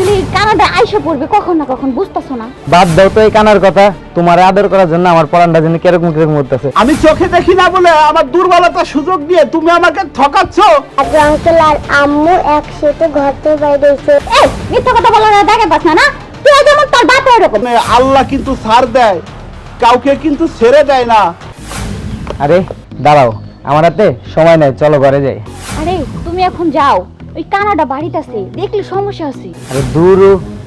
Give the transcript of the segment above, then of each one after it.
আসলে কানাডা আইসা পড়বে কখন না কখন বুঝতেছো না? বাদ দাও তো এই কানার কথা তোমার আদর করার জন্য আমার পরানটা যেন কীরকম কীরকম করতেছে আমি চোখে দেখি না বলে আমার দুর্বলতা সুযোগ দিয়ে তুমি আমাকে ঠকাচ্ছ? আজ আঙ্কেল আর আম্মু একসাথে ঘর থেকে বাইরে এসে এই মিথ্যা কথা বলার দেখে পাস না না? তুই যেমন তোর বাপ এরকম। মানে আল্লাহ কিন্তু ছাড় দেয় কাউকে কিন্তু ছেড়ে দেয় না। আরে দাঁড়াও আমার হাতে সময় নাই চলো ঘরে যাই। আরে তুমি এখন যাও। ওই কানাডা বাড়িতে আছে দেখলে সমস্যা আছে। আরে দূর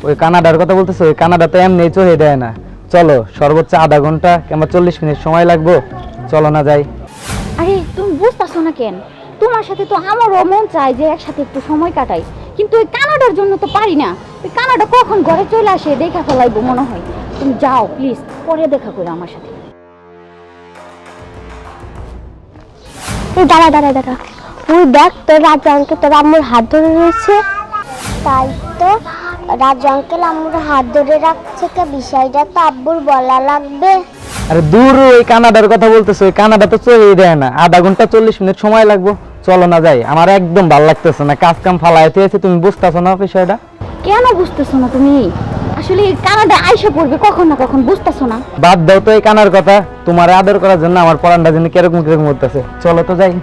ওই কানাডার কথা বলতেছো ওই কানাডা তো এমনি চলে দেয় না। চলো সর্বোচ্চ আধা ঘণ্টা কিংবা চল্লিশ মিনিট সময় লাগবো। চলো না যাই। আরে তুমি বুঝতেছো না কেন? তোমার সাথে তো আমারও মন চায় যে একসাথে একটু সময় কাটাই। কিন্তু ওই কানাডার জন্য তো পারি না। ওই কানাডা কখন ঘরে চলে আসে দেখা ফেলাইবো মনে হয়। তুমি যাও প্লিজ পরে দেখা করো আমার সাথে। এই দাঁড়া দাঁড়া দাঁড়া। তুই দেখ তোর রাজু আঙ্কেল তোর আম্মুর হাত ধরে রয়েছে। তাই তো রাজু আঙ্কেল আম্মুর হাত ধরে রাখছে কে? বিষয়টা তো আব্বুর বলা লাগবে। আরে দূর ওই কানাডার কথা বলতেছো ওই কানাডা তো চলেই দেয় না। আধা ঘণ্টা চল্লিশ মিনিট সময় লাগবো। চলো না যাই আমার একদম ভালো লাগতেছে না কাজ কাম ফালাইতে আছে তুমি বুঝতেছো না বিষয়টা? কেন বুঝতেছো না তুমি? আসলে কানাডা আইসা পড়বে কখন না কখন বুঝতেছো না? বাদ দাও তো এই কানার কথা তোমার আদর করার জন্য আমার পড়ানটা জন্য কীরকম কীরকম করতেছে চলো তো যাই।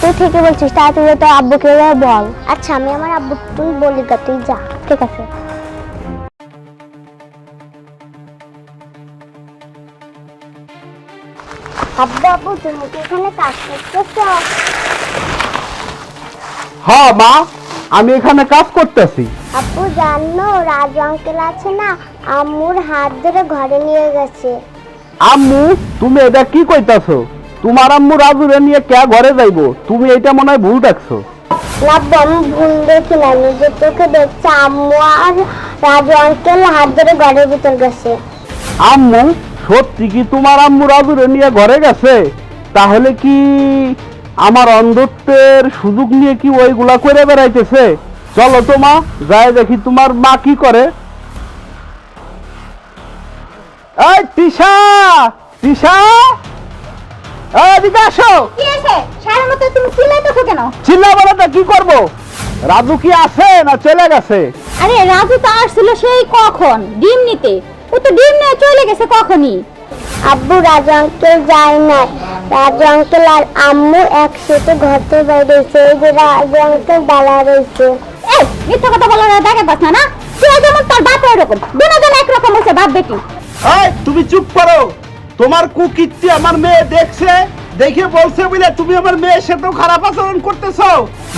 তুই ঠিকই বলছিস তাই তুই তোর আব্বুকে বল। আচ্ছা আমি আমার আব্বু তুই বলি গা তুই যা ঠিক আছে। আব্বু আব্বু তুমি কি এখানে কাজ করতেছো? হ্যাঁ মা আমি এখানে কাজ করতেছি। আপু জানো রাজু আঙ্কেল আছে না আম্মুর হাত ধরে ঘরে নিয়ে গেছে। আম্মু তুমি এটা কি কইতাছো? তোমার আম্মু রাজুরে নিয়ে কে ঘরে যাইবো? তুমি এটা মনে হয় ভুল ডাকছো আমি ভুল দেখি না নিজের চোখে দেখছে আম্মু আর রাজু আঙ্কেল হাত ধরে ঘরের ভিতর গেছে। আম্মু সত্যি কি তোমার আম্মু রাজুরে নিয়ে ঘরে গেছে? তাহলে কি আমার অন্ধত্বের সুযোগ নিয়ে কি ওইগুলা করে বেড়াইতেছে? চলো তো মা যাই দেখি তোমার মা কি করে। এই তিশা! তিশা! এদিকে আসো। কি আছে সারা মতো তুমি চিল্লাইতেছো কেন? চিল্লা বলাটা কি করব? রাজু কি আছে না চলে গেছে? আরে রাজু তো আসছিল সেই কখন? ডিম নিতে। ও তো ডিম নিয়ে চলে গেছে কখনই। আব্বু রাজু আঙ্কেল যায় না রাজু আঙ্কেল আর আম্মু একসাথে ঘর থেকে বাইরে এই যে রাজু আঙ্কেল দাঁড়া রয়েছে। এই মিথ্যা কথা বলার দেখে পাস না না? তুই যেমন তোর বাপ এরকম দুজন একরকম হচ্ছে বাপ বেটি। এই তুমি চুপ করো। তোমার কুকীর্তি আমার মেয়ে দেখছে, দেখে বলছে বলে, তুমি আমার মেয়ের সাথেও খারাপ আচরণ করতেছো।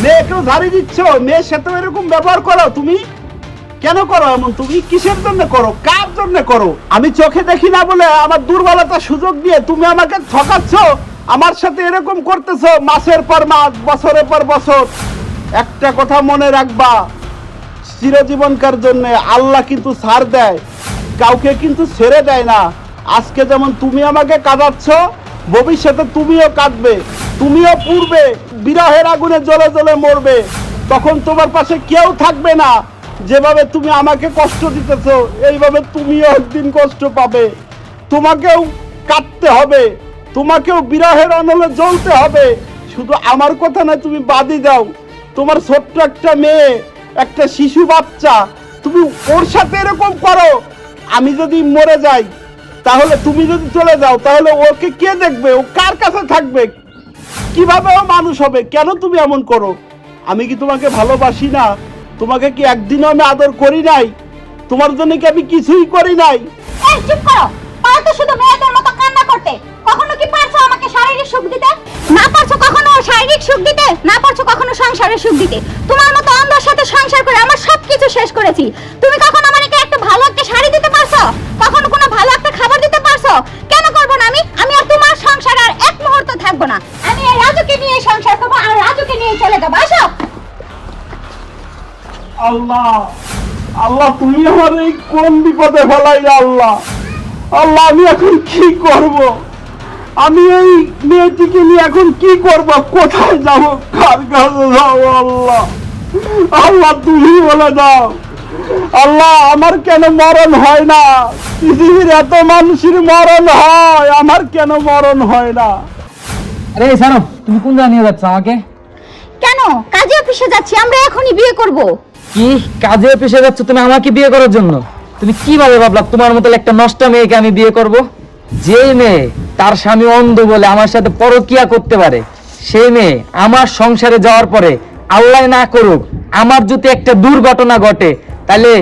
মেয়েকেও ঝাড়ি দিচ্ছ, মেয়ের সাথেও এরকম ব্যবহার করো। তুমি কেন করো এমন? তুমি কিসের জন্য করো? কার জন্য করো? আমি চোখে দেখি না বলে আমার দুর্বলতা সুযোগ দিয়ে তুমি আমাকে ঠকাচ্ছ, আমার সাথে এরকম করতেছো মাসের পর মাস, বছরের পর বছর। একটা কথা মনে রাখবা, চিরজীবনকার জন্য আল্লাহ কিন্তু ছাড় দেয়, কাউকে কিন্তু ছেড়ে দেয় না। আজকে যেমন তুমি আমাকে কাঁদাচ্ছ, ভবিষ্যতে তুমিও কাঁদবে, তুমিও পুড়বে, বিরহের আগুনে জ্বলে জ্বলে মরবে। তখন তোমার পাশে কেউ থাকবে না। যেভাবে তুমি আমাকে কষ্ট দিতেছ, এইভাবে তুমিও একদিন কষ্ট পাবে। তোমাকেও কাঁদতে হবে, তোমাকেও বিরহের অনলে জ্বলতে হবে। শুধু আমার কথা না তুমি বাদই দাও। তোমার ছোট্ট একটা মেয়ে, একটা শিশু বাচ্চা, তুমি ওর সাথে এরকম করো। আমি যদি মরে যাই তাহলে তুমি যদি চলে যাও, তাহলে ওকে কে দেখবে? ও কার কাছে থাকবে? কীভাবে ও মানুষ হবে? কেন তুমি এমন করো? আমি কি তোমাকে ভালোবাসি না? তোমাকে কি একদিনও আমি আদর করি নাই? তোমার জন্য কি আমি কিছুই করি নাই? এই, চুপ করো। পারো শুধু মেয়েদের মতো কান্না করতে। কখনো কি পারছ আমাকে শারীরিক সুখ দিতে? না পারছ কখনো শারীরিক সুখ দিতে? না পারছ কখনো সংসারের সুখ দিতে? তোমার মতো অন্ধর সাথে সংসার করে আমার সবকিছু শেষ করেছি। তুমি কখনো থাকব না। আমি এই রাজুকে নিয়ে সংসার করব আর রাজুকে নিয়ে চলে যাব। আসো। আল্লাহ আল্লাহ, তুমি আমার এই কোন বিপদে ফেলাইলে আল্লাহ? আল্লাহ, আমি এখন কি করব? আমি এই মেয়েটিকে নিয়ে এখন কি করব? কোথায় যাব? কার কাছে যাব আল্লাহ? আল্লাহ, তুমি বলে দাও। আল্লাহ, আমার কেন মরণ হয় না? পৃথিবীর এত মানুষের মরণ হয়, আমার কেন মরণ হয় না? আরে এই তুমি কোন জায়গায় নিয়ে যাচ্ছ আমাকে? কেন? কাজে অফিসে যাচ্ছি আমরা এখনই বিয়ে করব। কি? কাজে অফিসে যাচ্ছ তুমি আমাকে বিয়ে করার জন্য? তুমি কীভাবে ভাবলা তোমার মতো একটা নষ্ট মেয়েকে আমি বিয়ে করব? যে মেয়ে তার স্বামী অন্ধ বলে আমার সাথে পরকিয়া করতে পারে সেই মেয়ে আমার সংসারে যাওয়ার পরে আল্লাহ না করুক আমার যদি একটা দুর্ঘটনা ঘটে তাহলে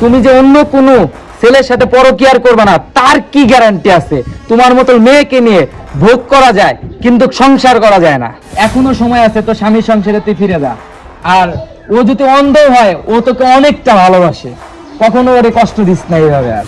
তুমি যে অন্য কোনো ছেলের সাথে পরকিয়ার করবে না, তার কি গ্যারান্টি আছে? তোমার মতো মেয়েকে নিয়ে ভোগ করা যায়, কিন্তু সংসার করা যায় না। এখনও সময় আছে তো স্বামীর সংসারে তুই ফিরে যা। আর ও যদি অন্ধ হয়, ও তোকে অনেকটা ভালোবাসে। কখনো ওরে কষ্ট দিস না এইভাবে আর।